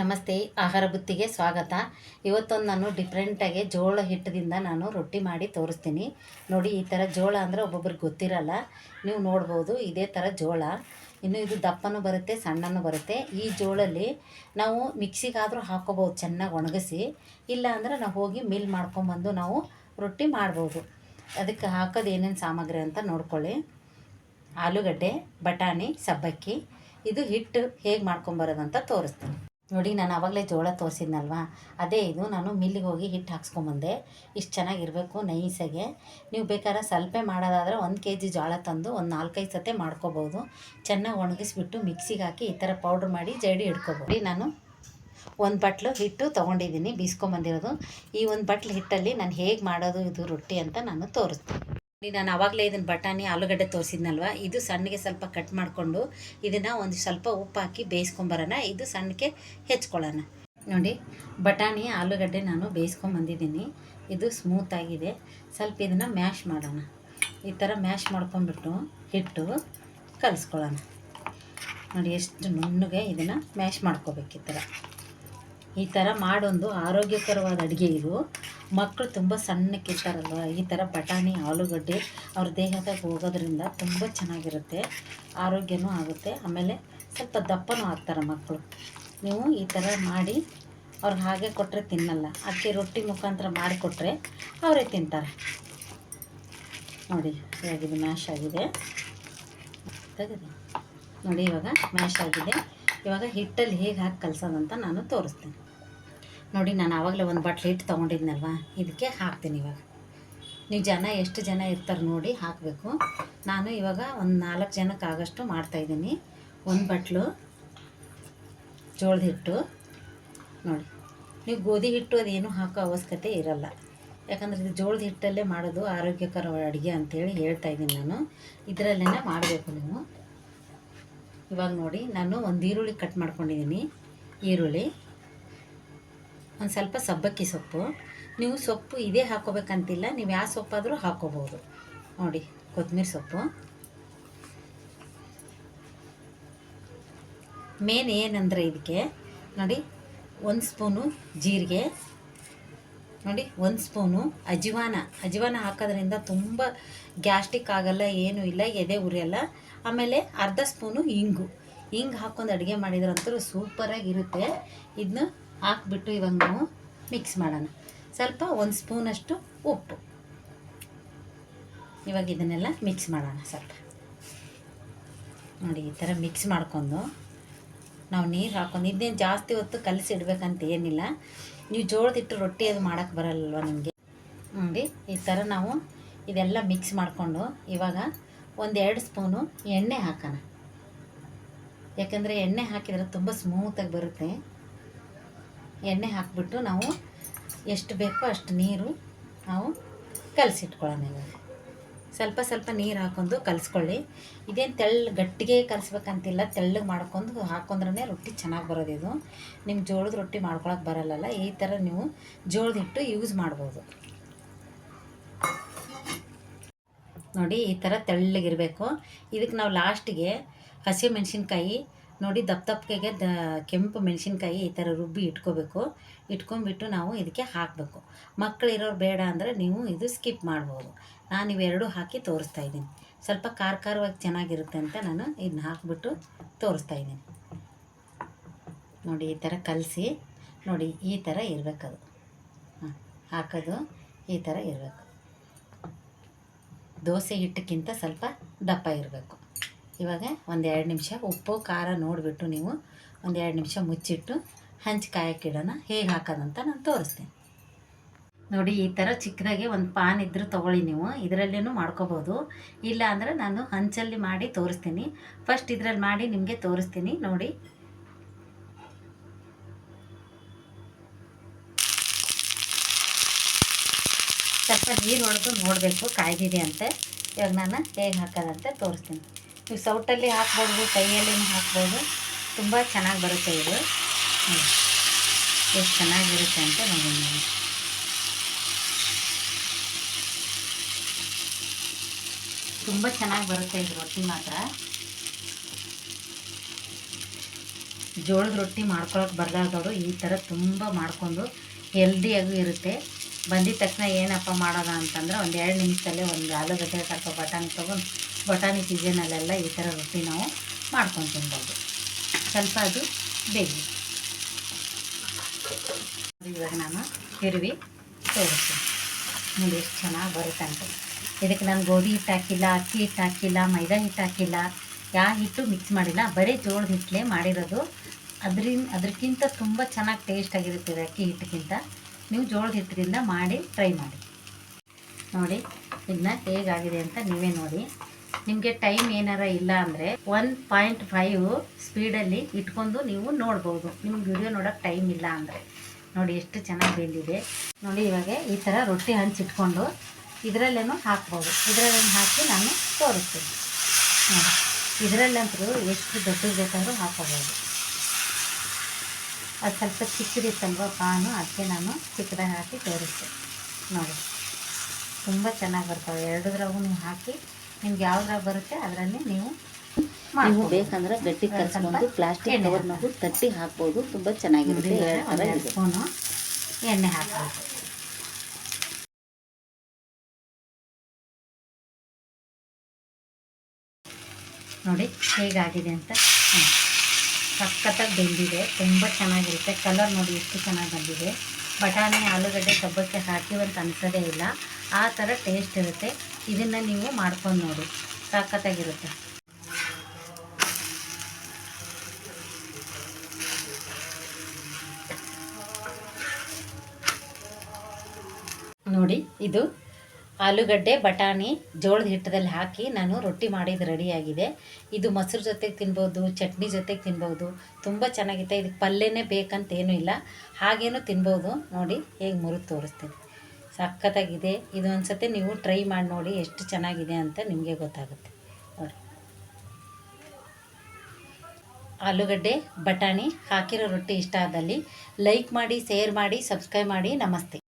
ನಮಸ್ತೆ, ಆಹಾರ ಬುತ್ತಿಗೆ ಸ್ವಾಗತ. ಇವತ್ತೊಂದು ನಾನು ಡಿಫ್ರೆಂಟಾಗಿ ಜೋಳ ಹಿಟ್ಟದಿಂದ ನಾನು ರೊಟ್ಟಿ ಮಾಡಿ ತೋರಿಸ್ತೀನಿ. ನೋಡಿ, ಈ ಥರ ಜೋಳ ಅಂದರೆ ಒಬ್ಬೊಬ್ರಿಗೆ ಗೊತ್ತಿರಲ್ಲ. ನೀವು ನೋಡ್ಬೋದು, ಇದೇ ಥರ ಜೋಳ. ಇನ್ನು ಇದು ದಪ್ಪನೂ ಬರುತ್ತೆ, ಸಣ್ಣನೂ ಬರುತ್ತೆ. ಈ ಜೋಳಲ್ಲಿ ನಾವು ಮಿಕ್ಸಿಗಾದರೂ ಹಾಕೋಬೋದು ಚೆನ್ನಾಗಿ ಒಣಗಿಸಿ. ಇಲ್ಲ ಅಂದರೆ ನಾವು ಹೋಗಿ ಮಿಲ್ ಮಾಡ್ಕೊಂಬಂದು ನಾವು ರೊಟ್ಟಿ ಮಾಡ್ಬೋದು. ಅದಕ್ಕೆ ಹಾಕೋದು ಏನೇನು ಸಾಮಗ್ರಿ ಅಂತ ನೋಡ್ಕೊಳ್ಳಿ. ಆಲೂಗಡ್ಡೆ, ಬಟಾಣಿ, ಸಬ್ಬಕ್ಕಿ. ಇದು ಹಿಟ್ಟು ಹೇಗೆ ಮಾಡ್ಕೊಂಬರೋದಂತ ತೋರಿಸ್ತೀನಿ. ನೋಡಿ, ನಾನು ಆವಾಗಲೇ ಜೋಳ ತೋರಿಸಿದ್ನಲ್ವಾ? ಅದೇ ಇದು, ನಾನು ಮಿಲ್ಲಿಗೆ ಹೋಗಿ ಹಿಟ್ಟು ಹಾಕ್ಸ್ಕೊಂಬಂದೆ. ಇಷ್ಟು ಚೆನ್ನಾಗಿರಬೇಕು ನೈಸಾಗೆ. ನೀವು ಬೇಕಾದ್ರೆ ಸ್ವಲ್ಪ ಮಾಡೋದಾದರೆ ಒಂದು ಕೆ ಜಿ ಜೋಳ ತಂದು ಒಂದು ನಾಲ್ಕೈದು ಸತೆ ಮಾಡ್ಕೋಬೋದು. ಚೆನ್ನಾಗಿ ಒಣಗಿಸ್ಬಿಟ್ಟು ಮಿಕ್ಸಿಗೆ ಹಾಕಿ ಈ ಥರ ಪೌಡ್ರ್ ಮಾಡಿ ಜಡಿ ಇಟ್ಕೋಬೋದು ನಾನು ಒಂದು ಬಟ್ಲು ಹಿಟ್ಟು ತೊಗೊಂಡಿದ್ದೀನಿ, ಬೀಸ್ಕೊಂಬಂದಿರೋದು. ಈ ಒಂದು ಬಟ್ಲು ಹಿಟ್ಟಲ್ಲಿ ನಾನು ಹೇಗೆ ಮಾಡೋದು, ಇದು ರೊಟ್ಟಿ ಅಂತ ನಾನು ತೋರಿಸ್ತೀನಿ. ನಾನು ಆವಾಗಲೇ ಇದನ್ನು ಬಟಾಣಿ, ಆಲೂಗಡ್ಡೆ ತೋರಿಸಿದ್ನಲ್ವ? ಇದು ಸಣ್ಣಗೆ ಸ್ವಲ್ಪ ಕಟ್ ಮಾಡಿಕೊಂಡು ಇದನ್ನು ಒಂದು ಸ್ವಲ್ಪ ಉಪ್ಪು ಹಾಕಿ ಬೇಯಿಸ್ಕೊಂಬರೋಣ. ಇದು ಸಣ್ಣಕ್ಕೆ ಹೆಚ್ಕೊಳ್ಳೋಣ. ನೋಡಿ, ಬಟಾಣಿ, ಆಲೂಗಡ್ಡೆ ನಾನು ಬೇಯಿಸ್ಕೊಂಬಂದಿದ್ದೀನಿ. ಇದು ಸ್ಮೂತಾಗಿದೆ ಸ್ವಲ್ಪ ಇದನ್ನು ಮ್ಯಾಶ್ ಮಾಡೋಣ. ಈ ಥರ ಮ್ಯಾಶ್ ಮಾಡ್ಕೊಂಡ್ಬಿಟ್ಟು ಹಿಟ್ಟು ಕಲಿಸ್ಕೊಳ್ಳೋಣ. ನೋಡಿ, ಎಷ್ಟು ನುಣ್ಣಗೆ ಇದನ್ನು ಮ್ಯಾಶ್ ಮಾಡ್ಕೋಬೇಕು ಈ ಥರ ಈ ಥರ ಮಾಡೊಂದು ಆರೋಗ್ಯಕರವಾದ ಅಡುಗೆ ಇದು. ಮಕ್ಕಳು ತುಂಬ ಸಣ್ಣಕ್ಕಿರ್ತಾರಲ್ವ ಈ ಥರ ಬಟಾಣಿ, ಆಲೂಗಡ್ಡೆ ಅವ್ರ ದೇಹದಾಗ ಹೋಗೋದ್ರಿಂದ ತುಂಬ ಚೆನ್ನಾಗಿರುತ್ತೆ, ಆರೋಗ್ಯನೂ ಆಗುತ್ತೆ. ಆಮೇಲೆ ಸ್ವಲ್ಪ ದಪ್ಪನೂ ಆಗ್ತಾರೆ ಮಕ್ಕಳು ನೀವು ಈ ಥರ ಮಾಡಿ ಅವ್ರಿಗೆ ಹಾಗೆ ಕೊಟ್ಟರೆ ತಿನ್ನಲ್ಲ. ಅಕ್ಕಿ ರೊಟ್ಟಿ ಮುಖಾಂತರ ಮಾಡಿಕೊಟ್ರೆ ಅವರೇ ತಿಂತಾರೆ. ನೋಡಿ ಇವಾಗ ಇದು ಮ್ಯಾಶ್ ಆಗಿದೆ. ತೆಗೆದು. ನೋಡಿ, ಇವಾಗ ಮ್ಯಾಶ್ ಆಗಿದೆ. ಇವಾಗ ಹಿಟ್ಟಲ್ಲಿ ಹೇಗೆ ಹಾಕಿ ಕಲ್ಸೋದಂತ ನಾನು ತೋರಿಸ್ತೀನಿ. ನೋಡಿ, ನಾನು ಆವಾಗಲೇ ಒಂದು ಬಟ್ಲು ಹಿಟ್ಟು ತೊಗೊಂಡಿದ್ನಲ್ವ? ಇದಕ್ಕೆ ಹಾಕ್ತೀನಿ ಇವಾಗ. ನೀವು ಜನ, ಎಷ್ಟು ಜನ ಇರ್ತಾರೆ ನೋಡಿ, ಹಾಕಬೇಕು. ನಾನು ಇವಾಗ ಒಂದು ನಾಲ್ಕು ಜನಕ್ಕೆ ಆಗೋಷ್ಟು ಮಾಡ್ತಾಯಿದ್ದೀನಿ ಒಂದು ಬಟ್ಲು, ಜೋಳದ ಹಿಟ್ಟು. ನೋಡಿ, ನೀವು ಗೋಧಿ ಹಿಟ್ಟು ಅದೇನು ಹಾಕೋ ಅವಶ್ಯಕತೆ ಇರಲ್ಲ. ಯಾಕಂದರೆ ಇದು ಜೋಳದ ಹಿಟ್ಟಲ್ಲೇ ಮಾಡೋದು ಆರೋಗ್ಯಕರ ಅಡುಗೆ ಅಂತೇಳಿ ಹೇಳ್ತಾ ಇದ್ದೀನಿ ನಾನು. ಇದರಲ್ಲೇ ಮಾಡಬೇಕು ನೀವು. ಇವಾಗ ನೋಡಿ, ನಾನು ಒಂದು ಈರುಳ್ಳಿ ಕಟ್ ಮಾಡ್ಕೊಂಡಿದ್ದೀನಿ. ಈರುಳ್ಳಿ. ಒಂದು ಸ್ವಲ್ಪ ಸಬ್ಬಕ್ಕಿ ಸೊಪ್ಪು. ನೀವು ಸೊಪ್ಪು ಇದೇ ಹಾಕೋಬೇಕಂತಿಲ್ಲ, ನೀವು ಯಾವ ಸೊಪ್ಪಾದರೂ ಹಾಕೋಬೋದು ನೋಡಿ ಕೊತ್ತಂಬರಿ ಸೊಪ್ಪು. ಮೇನ್ ಏನಂದರೆ ಇದಕ್ಕೆ, ನೋಡಿ, ಒಂದು ಸ್ಪೂನು ಜೀರಿಗೆ, ನೋಡಿ, ಒಂದು ಸ್ಪೂನು ಅಜಿವಾನ ಅಜಿವಾನ ಹಾಕೋದ್ರಿಂದ ತುಂಬ ಗ್ಯಾಸ್ಟಿಕ್ ಆಗಲ್ಲ, ಏನೂ ಇಲ್ಲ, ಎದೆ ಉರಿಯಲ್ಲ. ಆಮೇಲೆ ಅರ್ಧ ಸ್ಪೂನು ಇಂಗು. ಹಿಂಗೆ ಹಾಕ್ಕೊಂಡು ಅಡುಗೆ ಮಾಡಿದ್ರಂತೂ ಸೂಪರಾಗಿರುತ್ತೆ. ಇದನ್ನ ಹಾಕ್ಬಿಟ್ಟು ಇವಾಗ ನಾವು ಮಿಕ್ಸ್ ಮಾಡೋಣ. ಸ್ವಲ್ಪ ಒಂದು ಸ್ಪೂನಷ್ಟು ಉಪ್ಪು. ಇವಾಗ ಇದನ್ನೆಲ್ಲ ಮಿಕ್ಸ್ ಮಾಡೋಣ ಸ್ವಲ್ಪ. ನೋಡಿ, ಈ ಥರ ಮಿಕ್ಸ್ ಮಾಡ್ಕೊಂಡು ನಾವು ನೀರು ಹಾಕೊಂಡು ಇದನ್ನೇನು ಜಾಸ್ತಿ ಹೊತ್ತು ಕಲಸಿ ಇಡಬೇಕಂತ ಏನಿಲ್ಲ. ನೀವು ಜೋಳದಿಟ್ಟು ರೊಟ್ಟಿ ಅದು ಮಾಡೋಕ್ಕೆ ಬರಲ್ವ ನಿಮಗೆ? ನೋಡಿ, ಈ ಥರ ನಾವು ಇದೆಲ್ಲ ಮಿಕ್ಸ್ ಮಾಡಿಕೊಂಡು ಇವಾಗ ಒಂದೆರಡು ಸ್ಪೂನು ಎಣ್ಣೆ ಹಾಕೋಣ. ಯಾಕಂದರೆ ಎಣ್ಣೆ ಹಾಕಿದರೆ ತುಂಬ ಸ್ಮೂತಾಗಿ ಬರುತ್ತೆ. ಎಣ್ಣೆ ಹಾಕಿಬಿಟ್ಟು ನಾವು ಎಷ್ಟು ಬೇಕೋ ಅಷ್ಟು ನೀರು ನಾವು ಕಲಸಿಟ್ಕೊಳ್ಳೋಣ ಇವಾಗ. ಸ್ವಲ್ಪ ಸ್ವಲ್ಪ ನೀರು ಹಾಕೊಂಡು ಕಲಸ್ಕೊಳ್ಳಿ. ಇದೇನು ತೆಳ್ಳು ಗಟ್ಟಿಗೆ ಕಲಿಸ್ಬೇಕಂತಿಲ್ಲ, ತೆಳ್ಳಗೆ ಮಾಡ್ಕೊಂಡು ಹಾಕೊಂಡ್ರೆ ರೊಟ್ಟಿ ಚೆನ್ನಾಗಿ ಬರೋದು ಇದು. ನಿಮ್ಗೆ ಜೋಳದ ರೊಟ್ಟಿ ಮಾಡ್ಕೊಳಕ್ಕೆ ಬರಲ್ಲಲ್ಲ, ಈ ಥರ ನೀವು ಜೋಳದ ಹಿಟ್ಟು ಯೂಸ್ ಮಾಡ್ಬೋದು. ನೋಡಿ, ಈ ಥರ ತೆಳ್ಳಗಿರಬೇಕು. ಇದಕ್ಕೆ ನಾವು ಲಾಸ್ಟಿಗೆ ಹಸಿ ಮೆಣಸಿನ್ಕಾಯಿ ನೋಡಿ ದಪ್ಪ ದಪ್ಪಗೆ ದ ಕೆಂಪು ಮೆಣಸಿನ್ಕಾಯಿ ಈ ಥರ ರುಬ್ಬಿ ಇಟ್ಕೋಬೇಕು. ಇಟ್ಕೊಂಡ್ಬಿಟ್ಟು ನಾವು ಇದಕ್ಕೆ ಹಾಕಬೇಕು. ಮಕ್ಕಳಿರೋರು ಬೇಡ ಅಂದರೆ ನೀವು ಇದು ಸ್ಕಿಪ್ ಮಾಡ್ಬೋದು. ನಾನು ಇವೆರಡೂ ಹಾಕಿ ತೋರಿಸ್ತಾ ಇದ್ದೀನಿ. ಸ್ವಲ್ಪ ಖಾರ ಖಾರವಾಗಿ ಚೆನ್ನಾಗಿರುತ್ತೆ ಅಂತ ನಾನು ಇದನ್ನ ಹಾಕಿಬಿಟ್ಟು ತೋರಿಸ್ತಾ ಇದ್ದೀನಿ. ನೋಡಿ ಈ ಥರ ಕಲಸಿ, ನೋಡಿ ಈ ಥರ ಇರಬೇಕದು. ಹಾಂ, ಹಾಕೋದು, ಈ ಥರ ಇರಬೇಕು. ದೋಸೆ ಹಿಟ್ಟಕ್ಕಿಂತ ಸ್ವಲ್ಪ ದಪ್ಪ ಇರಬೇಕು. ಇವಾಗ ಒಂದೆರಡು ನಿಮಿಷ ಉಪ್ಪು, ಖಾರ ನೋಡಿಬಿಟ್ಟು ನೀವು ಒಂದೆರಡು ನಿಮಿಷ ಮುಚ್ಚಿಟ್ಟು ಹಂಚಿ ಕಾಯಕ್ಕಿಡೋಣ ಹೇಗೆ ಹಾಕೋದಂತ ನಾನು ತೋರಿಸ್ತೀನಿ. ನೋಡಿ, ಈ ಥರ ಚಿಕ್ಕದಾಗಿ ಒಂದು ಪಾನ್ ಇದ್ದರೂ ತೊಗೊಳ್ಳಿ ನೀವು. ಇದರಲ್ಲೇನು ಮಾಡ್ಕೋಬೋದು. ಇಲ್ಲ ಅಂದರೆ ನಾನು ಹಂಚಲ್ಲಿ ಮಾಡಿ ತೋರಿಸ್ತೀನಿ. ಫಸ್ಟ್ ಇದರಲ್ಲಿ ಮಾಡಿ ನಿಮಗೆ ತೋರಿಸ್ತೀನಿ. ನೋಡಿ. ಸ್ವಲ್ಪ ನೀರು ಹೊಡೆದು ನೋಡಬೇಕು ಕಾಯ್ದಿದೆ ಅಂತ. ಇವಾಗ ನಾನು ಹೇಗೆ ಹಾಕೋದಂತೆ ತೋರಿಸ್ತೀನಿ. ನೀವು ಸೌಟಲ್ಲಿ ಹಾಕ್ಬೋದು ಕೈಯಲ್ಲಿ ಹಾಕ್ಬೋದು, ತುಂಬ ಚೆನ್ನಾಗಿ ಬರುತ್ತೆ ಇದು. ಎಷ್ಟು ಚೆನ್ನಾಗಿರುತ್ತೆ ಅಂತ ನೋಡಿ ನೀವು ತುಂಬ ಚೆನ್ನಾಗಿ ಬರುತ್ತೆ ಇದು ರೊಟ್ಟಿ ಮಾತ್ರ. ಜೋಳದ ರೊಟ್ಟಿ ಮಾಡ್ಕೊಳಕ್ಕೆ ಬರಲಾರ್ದವರು ಈ ಥರ ತುಂಬ ಮಾಡಿಕೊಂಡು ಹೆಲ್ದಿಯಾಗೂ ಇರುತ್ತೆ. ಬಂದಿದ ತಕ್ಷಣ ಏನಪ್ಪ ಮಾಡೋಣ ಅಂತಂದ್ರೆ ಒಂದು ಎರಡು ನಿಮಿಷದಲ್ಲೇ ಒಂದು ಆಲೂಗಡ್ಡೆ, ಸ್ವಲ್ಪ ಬಟಾಣಿ ತೊಗೊಂಡು ಬಟಾಣಿ ಸೀಸನಲ್ಲೆಲ್ಲ ಈ ಥರ ರೊಟ್ಟಿ ನಾವು ಮಾಡ್ಕೊಂಡು ತಿನ್ಬೋದು. ಸ್ವಲ್ಪ ಅದು ಬೇಗ ಇವಾಗ ನಾನು ತಿರುವಿ ತೋರಿಸ್ತೀನಿ. ನೋಡಿ ಎಷ್ಟು ಚೆನ್ನಾಗಿ ಬರುತ್ತೆ ಅಂತ. ಇದಕ್ಕೆ ನಾನು ಗೋಧಿ ಹಿಟ್ಟು ಹಾಕಿಲ್ಲ, ಅಕ್ಕಿ ಹಿಟ್ಟು ಹಾಕಿಲ್ಲ, ಮೈದಾ ಹಿಟ್ಟು ಹಾಕಿಲ್ಲ ಯಾವ ಹಿಟ್ಟು ಮಿಕ್ಸ್ ಮಾಡಿಲ್ಲ. ಬರೀ ಜೋಳದ ಹಿಟ್ಟಲೇ ಮಾಡಿರೋದು. ಅದರಿಂದ ಅದಕ್ಕಿಂತ ತುಂಬ ಚೆನ್ನಾಗಿ ಟೇಸ್ಟ್ ಇದು ಅಕ್ಕಿ ಹಿಟ್ಟಿಗಿಂತ ನೀವು ಜೋಳದ ಹಿಟ್ಟಿನಿಂದ ಮಾಡಿ ಟ್ರೈ ಮಾಡಿ. ನೋಡಿ, ಇದನ್ನ ಹೇಗಾಗಿದೆ ಅಂತ ನೀವೇ ನೋಡಿ. ನಿಮಗೆ ಟೈಮ್ ಏನಾರ ಇಲ್ಲ ಅಂದರೆ ಒನ್ ಪಾಯಿಂಟ್ ಫೈವ್ ಸ್ಪೀಡಲ್ಲಿ ಇಟ್ಕೊಂಡು ನೀವು ನೋಡ್ಬೋದು. ನಿಮ್ಗೆ ವಿಡಿಯೋ ನೋಡೋಕೆ ಟೈಮ್ ಇಲ್ಲ ಅಂದರೆ. ನೋಡಿ ಎಷ್ಟು ಚೆನ್ನಾಗಿ ಬೆಂದಿದೆ. ನೋಡಿ ಇವಾಗ ಈ ಥರ ರೊಟ್ಟಿ ಹಂಚಿಟ್ಕೊಂಡು ಇದರಲ್ಲೇನೂ ಹಾಕ್ಬೋದು. ಇದರಲ್ಲೇನು ಹಾಕಿ ನಾನು ತೋರಿಸ್ತೀನಿ. ನೋಡಿ, ಇದರಲ್ಲಂತೂ ಎಷ್ಟು ದೊಡ್ಡ ಬೇಕಾದರೂ ಹಾಕೋಬೋದು ಅದು ಸ್ವಲ್ಪ ಚಿಕ್ಕದಿತ್ತಲ್ವ ಪಾನು, ಅದಕ್ಕೆ ನಾನು ಚಿಕ್ಕದಾಗಿ ಹಾಕಿ ತೋರಿಸ್ತೀನಿ. ನೋಡಿ, ತುಂಬ ಚೆನ್ನಾಗಿ ಬರ್ತವೆ. ಎರಡು ನೀವು ಹಾಕಿ ನಿಮ್ಗೆ ಯಾವ್ದ್ರಾಗ ಬರುತ್ತೆ ಅದರಲ್ಲಿ ನೀವು ನೀವು ಬೇಕಂದ್ರೆ ಗಟ್ಟಿ ಕರ್ಸ್ಕೊಂಡು ಪ್ಲಾಸ್ಟಿಕ್ ಕವರ್ ನಾವು ತಟ್ಟಿ ಹಾಕ್ಬೋದು. ತುಂಬ ಚೆನ್ನಾಗಿರುತ್ತೆ. ಸ್ಪೂನು ಎಣ್ಣೆ ಹಾಕಬೇಕು ನೋಡಿ ಹೇಗಾಗಿದೆ ಅಂತ. ಸಕ್ಕತ್ತಾಗಿ ಸಖತ್ತಾಗಿ ಬೆಂದಿದೆ. ತುಂಬ ಚೆನ್ನಾಗಿರುತ್ತೆ. ಕಲರ್ ನೋಡಿ ಎಷ್ಟು ಚೆನ್ನಾಗಿ ಬಂದಿದೆ. ಬಟಾಣಿ, ಆಲೂಗಡ್ಡೆ ಸಬ್ಬಕ್ಕೆ ಹಾಕಿವಂತ ಅನಿಸೋದೇ ಇಲ್ಲ. ಆ ಥರ ಟೇಸ್ಟ್ ಇರುತ್ತೆ. ಇದನ್ನು ನೀವು ಮಾಡ್ಕೊಂಡು ನೋಡಿ. ಸಖತ್ತಾಗಿರುತ್ತೆ. ನೋಡಿ, ಇದು ಆಲೂಗಡ್ಡೆ, ಬಟಾಣಿ ಜೋಳದ ಹಿಟ್ಟದಲ್ಲಿ ಹಾಕಿ ನಾನು ರೊಟ್ಟಿ ಮಾಡಿದ್ದು ರೆಡಿಯಾಗಿದೆ. ಇದು ಮೊಸರು ಜೊತೆಗೆ ತಿನ್ಬೋದು, ಚಟ್ನಿ ಜೊತೆಗೆ ತಿನ್ಬೋದು. ತುಂಬ ಚೆನ್ನಾಗಿತ್ತು. ಇದಕ್ಕೆ ಪಲ್ಯನೇ ಬೇಕಂತ ಏನೂ ಇಲ್ಲ. ಹಾಗೇನೂ ತಿನ್ಬೋದು. ನೋಡಿ ಹೇಗೆ ಮುರಿದು ತೋರಿಸ್ತೀನಿ. ಸಖತ್ತಾಗಿದೆ. ಇದು ಒಂದ್ಸತಿ ನೀವು ಟ್ರೈ ಮಾಡಿ ನೋಡಿ ಎಷ್ಟು ಚೆನ್ನಾಗಿದೆ ಅಂತ ನಿಮಗೆ ಗೊತ್ತಾಗುತ್ತೆ. ನೋಡಿ. ಆಲೂಗಡ್ಡೆ, ಬಟಾಣಿ ಹಾಕಿರೋ ರೊಟ್ಟಿ ಇಷ್ಟ ಆದಲ್ಲಿ ಲೈಕ್ ಮಾಡಿ, ಶೇರ್ ಮಾಡಿ, ಸಬ್ಸ್ಕ್ರೈಬ್ ಮಾಡಿ. ನಮಸ್ತೆ.